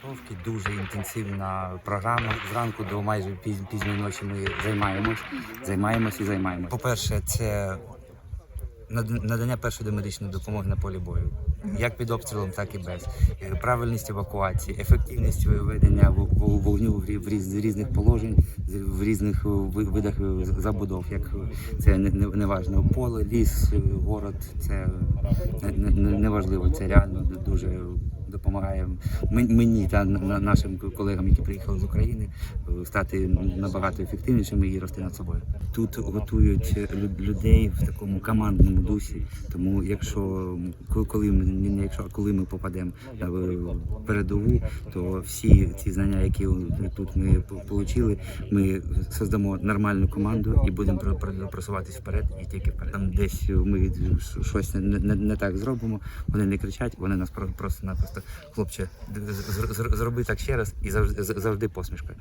Підготовки дуже інтенсивна програма. Зранку до майже піз- пізньої ночі ми займаємось, займаємось і займаємось. По-перше, це над- надання першої домедичної допомоги на полі бою. Як під обстрілом, так і без. Е, Правильність евакуації, ефективність виведення вогню в різних положень, в різних е, ви- видах е, забудов. Як це не, не, не. Поле, ліс, город, це не, не, не. Це реально дуже допомагає мен- мені та нашим колегам, які приїхали з України, е, стати набагато ефективнішими і рости над собою. Тут готують лю- людей в такому командному дусі. Тому якщо коли ми не якщо коли ми попадемо е, передову, то всі ці знання, які тут ми отримали, ми создамо нормальну команду і будемо про- про- просуватись вперед і тільки вперед. Там десь ми щось не, не, не так зробимо. Вони не кричать, вони нас про- просто-напросто хлопче, зроби так ще раз і завжди завжди посмішка.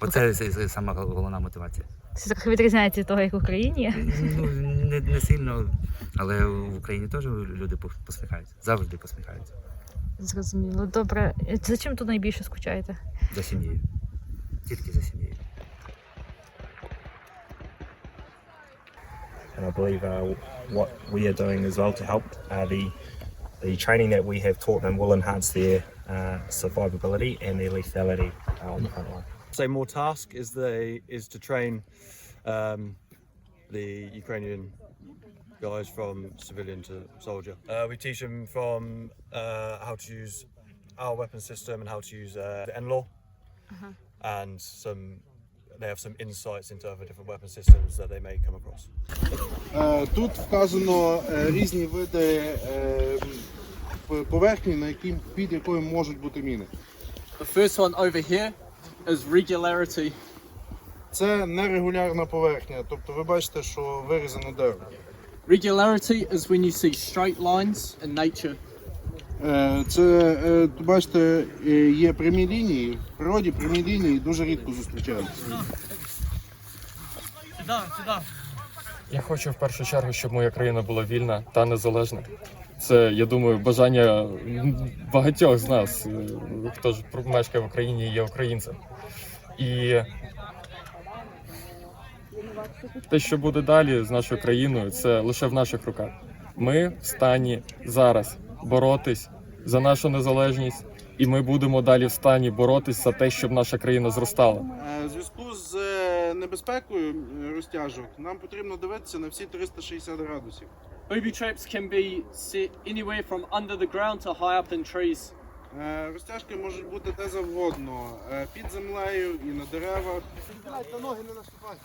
Оце сама головна мотивація. Це трохи відрізняється від того, як в Україні. Ну не, не сильно, але в Україні теж люди посміхаються. Завжди посміхаються Зрозуміло. Добре. За чим тут найбільше скучаєте? за сім'єю. Тільки за сім'єю. and I believe uh, what we are doing as well to help uh, the the training that we have taught them will enhance their uh, survivability and their lethality uh, on the front line. say more task is the is to train um, the Ukrainian guys from civilian to soldier. Uh, we teach them from uh, how to use our weapon system and how to use uh, the NLAW, and some they have some insights into other different weapon systems that they may come across. Е, Тут вказано е, різні види е, п- поверхні, на які під якою можуть бути міни. The first one over here is regularity. Це нерегулярна поверхня, тобто ви бачите, що вирізано дерево. Regularity is when you see straight lines in nature. Е, Це е, бачите, е, є прямі лінії. В природі прямі лінії дуже рідко зустрічаються. Я хочу в першу чергу, щоб моя країна була вільна та незалежна. Це, я думаю, бажання багатьох з нас, е, хто ж мешкає в Україні, і є українцем. І те, що буде далі з нашою країною, це лише в наших руках. Ми в стані зараз боротись за нашу незалежність, і ми будемо далі в стані боротись за те, щоб наша країна зростала. Е, В зв'язку з е, небезпекою е, розтяжок нам потрібно дивитися на всі 360 градусів. Booby traps can be set anywhere from under the ground to high up in trees. Е, Розтяжки можуть бути де завгодно, е, під землею і на деревах. Дайте ноги не наступайте.